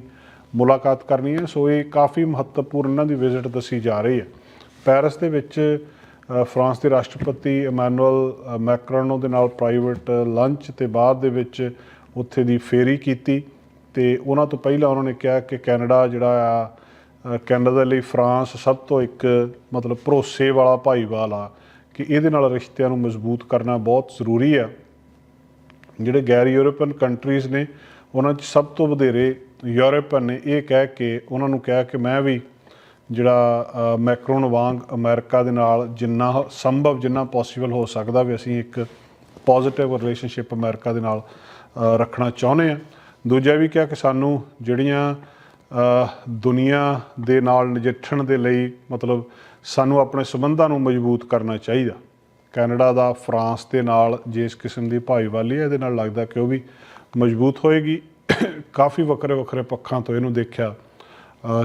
ਮੁਲਾਕਾਤ ਕਰਨੀ ਹੈ। ਸੋ ਇਹ ਕਾਫੀ ਮਹੱਤਵਪੂਰਨ ਇਹਨਾਂ ਦੀ ਵਿਜ਼ਿਟ ਦੱਸੀ ਜਾ ਰਹੀ ਹੈ। ਪੈਰਿਸ ਦੇ ਵਿੱਚ ਫਰਾਂਸ ਦੇ ਰਾਸ਼ਟਰਪਤੀ ਇਮੈਨੂਅਲ ਅ, ਮੈਕਰੋਨ ਦੇ ਨਾਲ ਪ੍ਰਾਈਵੇਟ ਲੰਚ ਤੇ ਬਾਅਦ ਦੇ ਵਿੱਚ ਉੱਥੇ ਦੀ ਫੇਰੀ ਕੀਤੀ। ਤੇ ਉਹਨਾਂ ਤੋਂ ਪਹਿਲਾਂ ਉਹਨਾਂ ਨੇ ਕਿਹਾ ਕਿ ਕੈਨੇਡਾ ਜਿਹੜਾ ਆ ਕੈਨੇਡਾ ਦੇ ਲਈ ਫਰਾਂਸ ਸਭ ਤੋਂ ਇੱਕ ਮਤਲਬ ਭਰੋਸੇ ਵਾਲਾ ਭਾਈਵਾਲ ਆ ਕਿ ਇਹਦੇ ਨਾਲ ਰਿਸ਼ਤਿਆਂ ਨੂੰ ਮਜ਼ਬੂਤ ਕਰਨਾ ਬਹੁਤ ਜ਼ਰੂਰੀ ਆ। ਜਿਹੜੇ ਗੈਰ ਯੂਰਪੀਅਨ ਕੰਟਰੀਜ਼ ਨੇ, ਉਹਨਾਂ 'ਚ ਸਭ ਤੋਂ ਵਧੇਰੇ ਯੂਰਪੀਅਨ ਨੇ ਇਹ ਕਹਿ ਕੇ, ਉਹਨਾਂ ਨੂੰ ਕਿਹਾ ਕਿ ਮੈਂ ਵੀ ਜਿਹੜਾ ਮੈਕਰੋਨ ਵਾਂਗ ਅਮਰੀਕਾ ਦੇ ਨਾਲ ਜਿੰਨਾ ਸੰਭਵ ਜਿੰਨਾ ਪੋਸੀਬਲ ਹੋ ਸਕਦਾ ਵੀ ਅਸੀਂ ਇੱਕ ਪੋਜ਼ਿਟਿਵ ਰਿਲੇਸ਼ਨਸ਼ਿਪ ਅਮਰੀਕਾ ਦੇ ਨਾਲ ਰੱਖਣਾ ਚਾਹੁੰਦੇ ਆ ਦੂਜਾ ਵੀ ਕਿਹਾ ਕਿ ਸਾਨੂੰ ਜਿਹੜੀਆਂ ਦੁਨੀਆ ਦੇ ਨਾਲ ਨਜਿੱਠਣ ਦੇ ਲਈ ਮਤਲਬ ਸਾਨੂੰ ਆਪਣੇ ਸੰਬੰਧਾਂ ਨੂੰ ਮਜ਼ਬੂਤ ਕਰਨਾ ਚਾਹੀਦਾ। ਕੈਨੇਡਾ ਦਾ, ਫਰਾਂਸ ਦੇ ਨਾਲ ਜਿਸ ਕਿਸਮ ਦੀ ਭਾਈਵਾਲੀ ਹੈ, ਇਹਦੇ ਨਾਲ ਲੱਗਦਾ ਕਿ ਉਹ ਵੀ ਮਜ਼ਬੂਤ ਹੋਏਗੀ। ਕਾਫੀ ਵੱਖਰੇ ਵੱਖਰੇ ਪੱਖਾਂ ਤੋਂ ਇਹਨੂੰ ਦੇਖਿਆ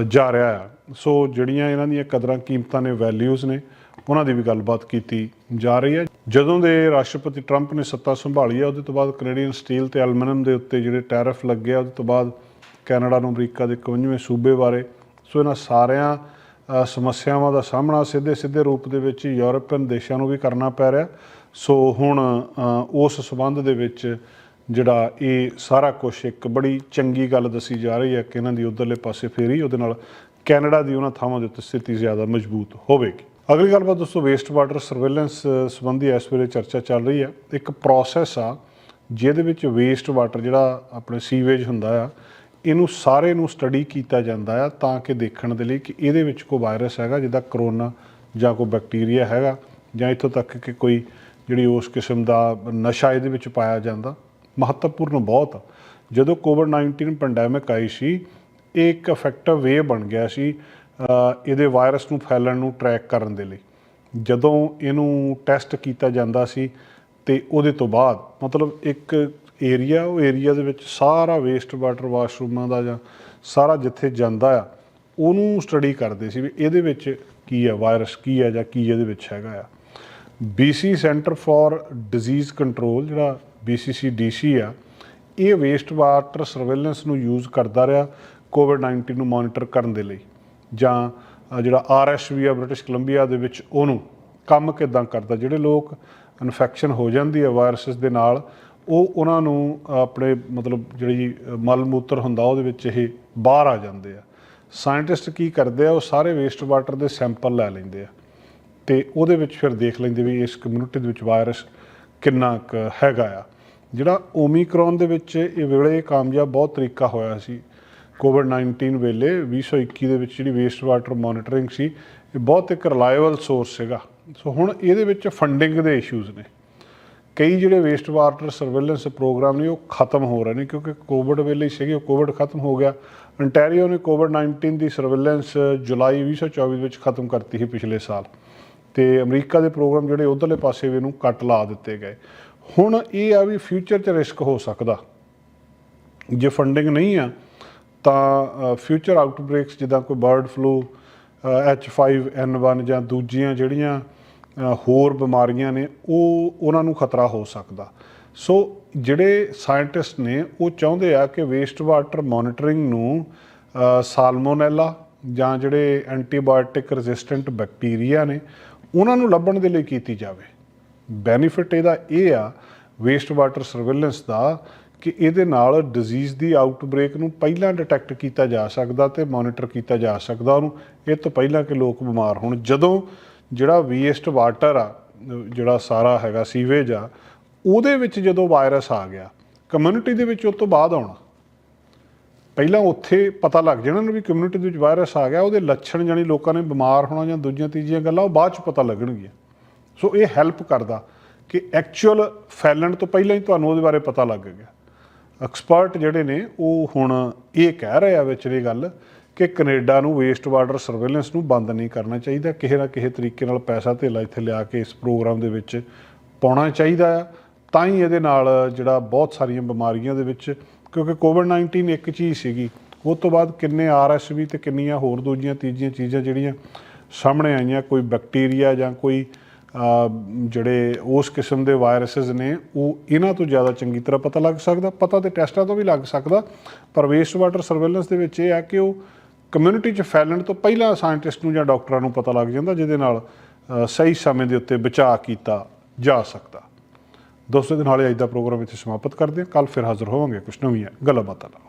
ਜਾ ਰਿਹਾ ਹੈ ਸੋ ਜਿਹੜੀਆਂ ਇਹਨਾਂ ਦੀਆਂ ਕਦਰਾਂ ਕੀਮਤਾਂ ਨੇ ਵੈਲਿਊਜ਼ ਨੇ, ਉਹਨਾਂ ਦੀ ਵੀ ਗੱਲਬਾਤ ਕੀਤੀ ਜਾ ਰਹੀ ਹੈ। ਜਦੋਂ ਦੇ ਰਾਸ਼ਟਰਪਤੀ ਟਰੰਪ ਨੇ ਸੱਤਾ ਸੰਭਾਲੀ ਹੈ ਉਹਦੇ ਤੋਂ ਬਾਅਦ ਕੈਨੇਡੀਅਨ ਸਟੀਲ ਤੇ ਐਲੂਮੀਨੀਅਮ ਦੇ ਉੱਤੇ ਜਿਹੜੇ ਟੈਰਿਫ ਲੱਗੇ ਆ, ਉਹਦੇ ਤੋਂ ਬਾਅਦ ਕੈਨੇਡਾ ਨੂੰ ਅਮਰੀਕਾ ਦੇ 51ਵੇਂ ਸੂਬੇ ਬਾਰੇ। ਸੋ ਇਹਨਾਂ ਸਾਰਿਆਂ ਸਮੱਸਿਆਵਾਂ ਦਾ ਸਾਹਮਣਾ ਸਿੱਧੇ ਸਿੱਧੇ ਰੂਪ ਦੇ ਵਿੱਚ ਯੂਰਪੀਅਨ ਦੇਸ਼ਾਂ ਨੂੰ ਵੀ ਕਰਨਾ ਪੈ ਰਿਹਾ। ਸੋ ਹੁਣ ਉਸ ਸਬੰਧ ਦੇ ਵਿੱਚ ਜਿਹੜਾ ਇਹ ਸਾਰਾ ਕੁਝ ਇੱਕ ਬੜੀ ਚੰਗੀ ਗੱਲ ਦੱਸੀ ਜਾ ਰਹੀ ਹੈ ਕਿ ਇਹਨਾਂ ਦੀ ਉਧਰਲੇ ਪਾਸੇ ਫੇਰੀ, ਉਹਦੇ ਨਾਲ ਕੈਨੇਡਾ ਦੀ ਉਹਨਾਂ ਥਾਵਾਂ ਦੇ ਉੱਤੇ ਸਥਿਤੀ ਜ਼ਿਆਦਾ ਮਜ਼ਬੂਤ ਹੋਵੇਗੀ। ਅਗਲੀ ਗੱਲਬਾਤ ਦੋਸਤੋ ਵੇਸਟ ਵਾਟਰ ਸਰਵੇਲੈਂਸ ਸੰਬੰਧੀ ਇਸ ਵੇਲੇ ਚਰਚਾ ਚੱਲ ਰਹੀ ਹੈ। ਇੱਕ ਪ੍ਰੋਸੈਸ ਆ, ਜਿਹਦੇ ਵਿੱਚ ਵੇਸਟ ਵਾਟਰ ਜਿਹੜਾ ਆਪਣੇ ਸੀਵੇਜ ਹੁੰਦਾ ਆ ਇਹਨੂੰ ਸਾਰੇ ਨੂੰ ਸਟੱਡੀ ਕੀਤਾ ਜਾਂਦਾ ਆ ਤਾਂ ਕਿ ਦੇਖਣ ਦੇ ਲਈ ਕਿ ਇਹਦੇ ਵਿੱਚ ਕੋਈ ਵਾਇਰਸ ਹੈਗਾ ਜਿਹਦਾ ਕਰੋਨਾ ਜਾਂ ਕੋਈ ਬੈਕਟੀਰੀਆ ਹੈਗਾ ਜਾਂ ਇੱਥੋਂ ਤੱਕ ਕਿ ਕੋਈ ਜਿਹੜੀ ਉਸ ਕਿਸਮ ਦਾ ਨਸ਼ਾ ਇਹਦੇ ਵਿੱਚ ਪਾਇਆ ਜਾਂਦਾ ਮਹੱਤਵਪੂਰਨ ਬਹੁਤ ਆ। ਜਦੋਂ ਕੋਵਿਡ-19 ਪੈਂਡੈਮਿਕ ਆਈ ਸੀ, ਇਹ ਇੱਕ ਇਫੈਕਟਿਵ ਵੇ ਬਣ ਗਿਆ ਸੀ ਇਹਦੇ ਵਾਇਰਸ ਨੂੰ ਫੈਲਣ ਨੂੰ ਟਰੈਕ ਕਰਨ ਦੇ ਲਈ ਜਦੋਂ ਇਹਨੂੰ ਟੈਸਟ ਕੀਤਾ ਜਾਂਦਾ ਸੀ ਤੇ ਉਹਦੇ ਤੋਂ ਬਾਅਦ ਮਤਲਬ ਇੱਕ ਏਰੀਆ ਉਹ ਏਰੀਆ ਦੇ ਵਿੱਚ ਸਾਰਾ ਵੇਸਟ ਵਾਟਰ ਵਾਸ਼ਰੂਮਾਂ ਦਾ ਜਾਂ ਸਾਰਾ ਜਿੱਥੇ ਜਾਂਦਾ ਆ ਉਹਨੂੰ ਸਟੱਡੀ ਕਰਦੇ ਸੀ ਵੀ ਇਹਦੇ ਵਿੱਚ ਕੀ ਆ ਵਾਇਰਸ ਕੀ ਹੈ ਜਾਂ ਕੀ ਇਹਦੇ ਵਿੱਚ ਹੈਗਾ ਆ। BC centre for disease control ਜਿਹੜਾ BCC DC ਆ ਇਹ ਵੇਸਟ ਵਾਟਰ ਸਰਵੇਲੈਂਸ ਨੂੰ ਯੂਜ਼ ਕਰਦਾ ਰਿਹਾ ਕੋਵਿਡ-19 ਨੂੰ ਮੋਨੀਟਰ ਕਰਨ ਦੇ ਲਈ ਜਾਂ ਅ, ਜਿਹੜਾ RSV ਆ ਬ੍ਰਿਟਿਸ਼ ਕੋਲੰਬੀਆ ਦੇ ਵਿੱਚ ਉਹਨੂੰ ਕੰਮ ਕਿਦਾਂ ਕਰਦਾ ਜਿਹੜੇ ਲੋਕ ਇਨਫੈਕਸ਼ਨ ਹੋ ਜਾਂਦੀ ਹੈ ਵਾਇਰਸਸ ਦੇ ਨਾਲ ਉਹ ਉਹਨਾਂ ਨੂੰ ਆਪਣੇ ਮਤਲਬ ਜਿਹੜੀ ਅ, ਮਲ ਮੂਤਰ ਹੁੰਦਾ ਉਹਦੇ ਵਿੱਚ ਇਹ ਬਾਹਰ ਆ ਜਾਂਦੇ ਆ। ਸਾਇੰਟਿਸਟ ਕੀ ਕਰਦੇ ਆ ਉਹ ਸਾਰੇ ਵੇਸਟ ਵਾਟਰ ਦੇ ਸੈਂਪਲ ਲੈ ਲੈਂਦੇ ਆ। ਤੇ ਉਹਦੇ ਵਿੱਚ ਫਿਰ ਦੇਖ ਲੈਂਦੇ ਵੀ ਇਸ ਕਮਿਊਨਿਟੀ ਦੇ ਵਿੱਚ ਵਾਇਰਸ ਕਿੰਨਾ ਕੁ ਹੈਗਾ ਆ। ਜਿਹੜਾ ਓਮੀਕਰੋਨ ਦੇ ਵਿੱਚ ਇਹ ਵੇਲੇ ਕਾਮਯਾਬ ਬਹੁਤ ਤਰੀਕਾ ਹੋਇਆ ਸੀ। ਕੋਵਿਡ-19 ਵੇਲੇ 2021 ਦੇ ਵਿੱਚ ਜਿਹੜੀ ਵੇਸਟ ਵਾਟਰ ਮੋਨੀਟਰਿੰਗ ਸੀ ਇਹ ਬਹੁਤ ਇੱਕ ਰਿਲਾਇਬਲ ਸੋਰਸ ਸੀਗਾ। ਸੋ ਹੁਣ ਇਹਦੇ ਵਿੱਚ ਫੰਡਿੰਗ ਦੇ ਇਸ਼ੂਜ਼ ਨੇ। ਕਈ ਜਿਹੜੇ ਵੇਸਟ ਵਾਟਰ ਸਰਵੇਲੈਂਸ ਪ੍ਰੋਗਰਾਮ ਨੇ, ਉਹ ਖਤਮ ਹੋ ਰਹੇ ਨੇ, ਕਿਉਂਕਿ ਕੋਵਿਡ ਵੇਲੇ ਸੀਗੇ, ਉਹ ਕੋਵਿਡ ਖਤਮ ਹੋ ਗਿਆ। ਅੰਟੈਰੀਓ ਨੇ ਕੋਵਿਡ-19 ਦੀ ਸਰਵੇਲੈਂਸ ਜੁਲਾਈ 2024 ਵਿੱਚ ਖਤਮ ਕਰਤੀ ਸੀ ਪਿਛਲੇ ਸਾਲ। ਤੇ ਅਮਰੀਕਾ ਦੇ ਪ੍ਰੋਗਰਾਮ ਜਿਹੜੇ ਉਧਰਲੇ ਪਾਸੇ ਵੀ ਇਹਨੂੰ ਕੱਟ ਲਾ ਦਿੱਤੇ ਗਏ। ਹੁਣ ਇਹ ਆ ਵੀ ਫਿਊਚਰ 'ਚ ਰਿਸਕ ਹੋ ਸਕਦਾ। ਜੇ ਫੰਡਿੰਗ ਨਹੀਂ ਆ, ਤਾਂ ਫਿਊਚਰ ਆਊਟਬ੍ਰੇਕਸ ਜਿੱਦਾਂ ਕੋਈ ਬਰਡ ਫਲੂ H5N1 ਜਾਂ ਦੂਜੀਆਂ ਜਿਹੜੀਆਂ ਹੋਰ ਬਿਮਾਰੀਆਂ ਨੇ, ਉਹ ਉਹਨਾਂ ਨੂੰ ਖਤਰਾ ਹੋ ਸਕਦਾ। ਸੋ ਜਿਹੜੇ ਸਾਇੰਟਿਸਟ ਨੇ, ਉਹ ਚਾਹੁੰਦੇ ਆ ਕਿ ਵੇਸਟ ਵਾਟਰ ਮੋਨੀਟਰਿੰਗ ਨੂੰ ਸਾਲਮੋਨੈਲਾ ਜਾਂ ਜਿਹੜੇ ਐਂਟੀਬਾਇਓਟਿਕ ਰੈਜ਼ਿਸਟੈਂਟ ਬੈਕਟੀਰੀਆ ਨੇ, ਉਹਨਾਂ ਨੂੰ ਲੱਭਣ ਦੇ ਲਈ ਕੀਤੀ ਜਾਵੇ। ਬੈਨੀਫਿਟ ਇਹਦਾ ਇਹ ਆ ਵੇਸਟ ਵਾਟਰ ਸਰਵੇਲੈਂਸ ਦਾ, ਕਿ ਇਹਦੇ ਨਾਲ ਡਿਜ਼ੀਜ਼ ਦੀ ਆਊਟਬ੍ਰੇਕ ਨੂੰ ਪਹਿਲਾਂ ਡਿਟੈਕਟ ਕੀਤਾ ਜਾ ਸਕਦਾ ਤੇ ਮੋਨੀਟਰ ਕੀਤਾ ਜਾ ਸਕਦਾ। ਉਹਨੂੰ ਇਹ ਤੋਂ ਪਹਿਲਾਂ ਕਿ ਲੋਕ ਬਿਮਾਰ ਹੋਣ। ਜਦੋਂ ਜਿਹੜਾ ਵੇਸਟ ਵਾਟਰ ਆ, ਜਿਹੜਾ ਸਾਰਾ ਹੈਗਾ ਸੀਵੇਜ ਆ, ਉਹਦੇ ਵਿੱਚ ਜਦੋਂ ਵਾਇਰਸ ਆ ਗਿਆ ਕਮਿਊਨਿਟੀ ਦੇ ਵਿੱਚ ਉਸ ਤੋਂ ਬਾਅਦ ਆਉਣਾ। ਪਹਿਲਾਂ ਉੱਥੇ ਪਤਾ ਲੱਗ ਜਾਣਾ ਨਾ ਵੀ ਕਮਿਊਨਿਟੀ ਦੇ ਵਿੱਚ ਵਾਇਰਸ ਆ ਗਿਆ, ਉਹਦੇ ਲੱਛਣ ਜਾਨੀ ਲੋਕਾਂ ਨੇ ਬਿਮਾਰ ਹੋਣਾ ਜਾਂ ਦੂਜੀਆਂ ਤੀਜੀਆਂ ਗੱਲਾਂ, ਉਹ ਬਾਅਦ ਚ ਪਤਾ ਲੱਗਣਗੀਆਂ। ਸੋ ਇਹ ਹੈਲਪ ਕਰਦਾ ਕਿ ਐਕਚੁਅਲ ਫੈਲਣ ਤੋਂ ਪਹਿਲਾਂ ਹੀ ਤੁਹਾਨੂੰ ਉਹਦੇ ਬਾਰੇ ਪਤਾ ਲੱਗ ਗਿਆ। ਐਕਸਪਰਟ ਜਿਹੜੇ ਨੇ, ਉਹ ਹੁਣ ਇਹ ਕਹਿ ਰਹੇ ਆ ਵਿੱਚ ਗੱਲ ਕਿ ਕੈਨੇਡਾ ਨੂੰ ਵੇਸਟ ਵਾਟਰ ਸਰਵੇਲੈਂਸ ਨੂੰ ਬੰਦ ਨਹੀਂ ਕਰਨਾ ਚਾਹੀਦਾ। ਕਿਸੇ ਨਾ ਕਿਸੇ ਤਰੀਕੇ ਨਾਲ ਪੈਸਾ ਧੇਲਾ ਇੱਥੇ ਲਿਆ ਕੇ ਇਸ ਪ੍ਰੋਗਰਾਮ ਦੇ ਵਿੱਚ ਪਾਉਣਾ ਚਾਹੀਦਾ ਆ। ਤਾਂ ਹੀ ਇਹਦੇ ਨਾਲ ਜਿਹੜਾ ਬਹੁਤ ਸਾਰੀਆਂ ਬਿਮਾਰੀਆਂ ਦੇ ਵਿੱਚ, ਕਿਉਂਕਿ ਕੋਵਿਡ-19 ਇੱਕ ਚੀਜ਼ ਸੀਗੀ। ਉਸ ਤੋਂ ਬਾਅਦ ਕਿੰਨੇ ਆਰਐਸਵੀ ਤੇ ਕਿੰਨੀਆਂ ਹੋਰ ਦੂਜੀਆਂ ਤੀਜੀਆਂ ਚੀਜ਼ਾਂ ਜਿਹੜੀਆਂ ਸਾਹਮਣੇ ਆਈਆਂ, ਕੋਈ ਬੈਕਟੀਰੀਆ ਜਾਂ ਕੋਈ ਜਿਹੜੇ ਉਸ ਕਿਸਮ ਦੇ ਵਾਇਰਸਸ ਨੇ, ਉਹ ਇਹਨਾਂ ਤੋਂ ਜ਼ਿਆਦਾ ਚੰਗੀ ਤਰ੍ਹਾਂ ਪਤਾ ਲੱਗ ਸਕਦਾ। ਪਤਾ ਤੇ ਟੈਸਟਾਂ ਤੋਂ ਵੀ ਲੱਗ ਸਕਦਾ। ਪਰ ਵੇਸਟ ਵਾਟਰ ਸਰਵੇਲੈਂਸ ਦੇ ਵਿੱਚ ਇਹ ਆ ਕਿ ਉਹ ਕਮਿਊਨਿਟੀ 'ਚ ਫੈਲਣ ਤੋਂ ਪਹਿਲਾਂ ਸਾਇੰਟਿਸਟ ਨੂੰ ਜਾਂ ਡਾਕਟਰਾਂ ਨੂੰ ਪਤਾ ਲੱਗ ਜਾਂਦਾ, ਜਿਹਦੇ ਨਾਲ ਸਹੀ ਸਮੇਂ ਦੇ ਉੱਤੇ ਬਚਾਅ ਕੀਤਾ ਜਾ ਸਕਦਾ। ਦੋਸਤੋ ਦੇ ਨਾਲ ਅੱਜ ਦਾ ਪ੍ਰੋਗਰਾਮ ਇੱਥੇ ਸਮਾਪਤ ਕਰਦੇ ਹਾਂ। ਕੱਲ ਫਿਰ ਹਾਜ਼ਰ ਹੋਵਾਂਗੇ ਕੁਝ ਨਵੀਆਂ ਗੱਲਾਂ ਬਾਤਾਂ ਨਾਲ।